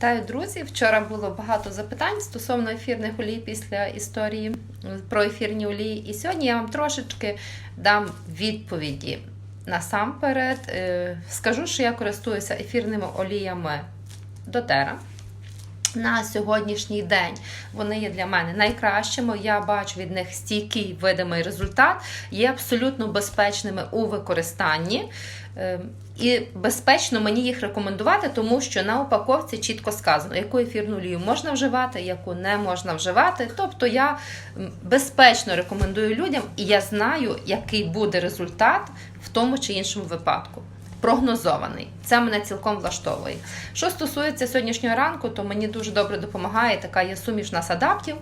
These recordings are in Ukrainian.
Вітаю, друзі! Вчора було багато запитань стосовно ефірних олій після історії про ефірні олії. І сьогодні я вам трошечки дам відповіді. Насамперед, е, скажу, що я користуюся ефірними оліями Дотера. На сьогоднішній день вони є для мене найкращими. Я бачу від них стійкий видимий результат, є абсолютно безпечними у використанні. Е, І безпечно мені їх рекомендувати, тому що на упаковці чітко сказано, яку ефірну олію можна вживати, яку не можна вживати. Тобто я безпечно рекомендую людям, і я знаю, який буде результат в тому чи іншому випадку прогнозований. Це мене цілком влаштовує. Що стосується сьогоднішнього ранку, то мені дуже добре допомагає така є суміш нас адаптів.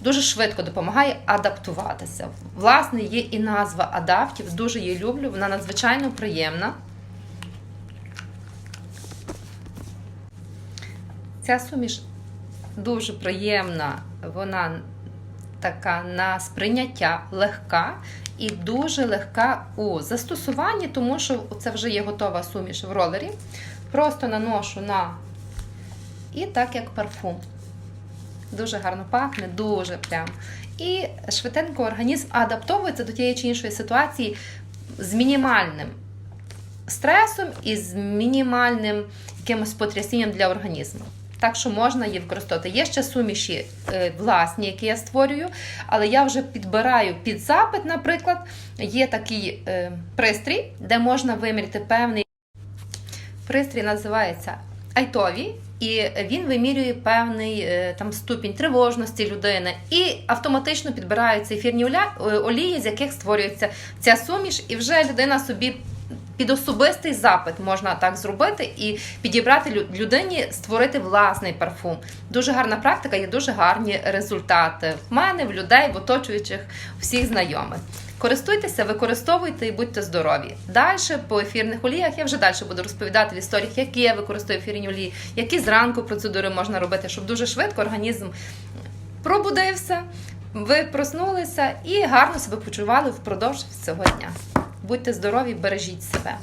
Дуже швидко допомагає адаптуватися. Власне, є і назва адаптів, дуже її люблю, вона надзвичайно приємна. Ця суміш дуже приємна, вона така на сприйняття легка і дуже легка у застосуванні, тому що це вже є готова суміш в ролері. Просто наношу на і так як парфум. Дуже гарно пахне, дуже прям. І швиденько організм адаптовується до тієї чи іншої ситуації з мінімальним стресом і з мінімальним якимось потрясінням для організму. Так що можна її використовувати. Є ще суміші е, власні, які я створюю, але я вже підбираю під запит, наприклад, є такий е, пристрій, де можна виміряти певний пристрій, називається Айтові, і він вимірює певний е, там ступінь тривожності людини, і автоматично підбираються ефірні олії, з яких створюється ця суміш, і вже людина собі під особистий запит можна так зробити і підібрати лю- людині, створити власний парфум. Дуже гарна практика, є дуже гарні результати в мене, в людей, в оточуючих всіх знайомих. Користуйтеся, використовуйте і будьте здорові. Далі по ефірних оліях я вже далі буду розповідати в історіях, які я використовую ефірні олії, які зранку процедури можна робити, щоб дуже швидко організм пробудився, ви проснулися і гарно себе почували впродовж цього дня. Будьте здорові, бережіть себе.